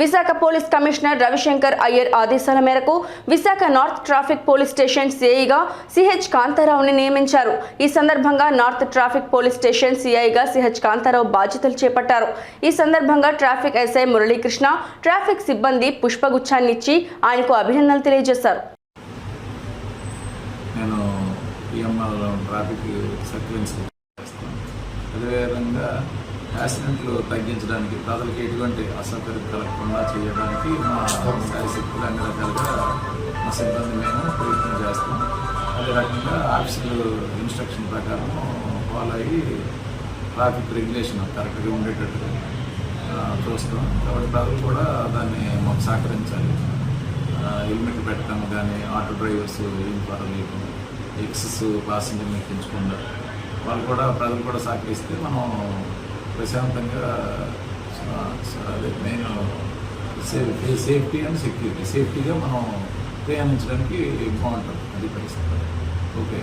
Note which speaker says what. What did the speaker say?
Speaker 1: Visakha police commissioner Ravishankar Iyer ఆదేశాల మేరకు Visakha north traffic police station సిఐగా CH కాంతారావుని నియమించారు. ఈ సందర్భంగా నార్త్ ట్రాఫిక్ పోలీస్ స్టేషన్ సిఐగా సిహెచ్ కాంతారావు బాధ్యతలు చేపట్టారు. ఈ సందర్భంగా ట్రాఫిక్ ఎస్ఐ మురళీకృష్ణ ట్రాఫిక్ సిబ్బంది పుష్పగుచ్చాన్నిచ్చి ఆయనకు అభినందనలు తెలియజేశారు.
Speaker 2: నేను ట్రాఫిక్ సర్కిల్ అదేవిధంగా యాక్సిడెంట్లు తగ్గించడానికి ప్రజలకు ఎటువంటి అసౌకర్యం కలగకుండా చేయడానికి మా శాయశక్తులు అన్ని రకాలుగా మా సిబ్బంది మేము ప్రయత్నం చేస్తాం. అదే రకంగా ఆఫీసులు ఇన్స్ట్రక్షన్ ప్రకారం ఫాలో అయ్యి ట్రాఫిక్ రెగ్యులేషన్ కరెక్ట్గా ఉండేటట్టు చూస్తాం. కాబట్టి ప్రజలు కూడా దాన్ని మాకు సహకరించాలి. హెల్మెట్ పెట్టడం కానీ ఆటో డ్రైవర్స్ ఏం పర్వాలేదు. ఎక్సెస్ పాసింజర్ని ఎక్కించకుండా. వాళ్ళు కూడా ప్రజలు కూడా సహకరిస్తే మనం ప్రశాంతంగా అదే main safe safety and security. సేఫ్టీగా మనం ప్రయాణించడానికి బాగుంటుంది. అది పరిస్థితి. ఓకే.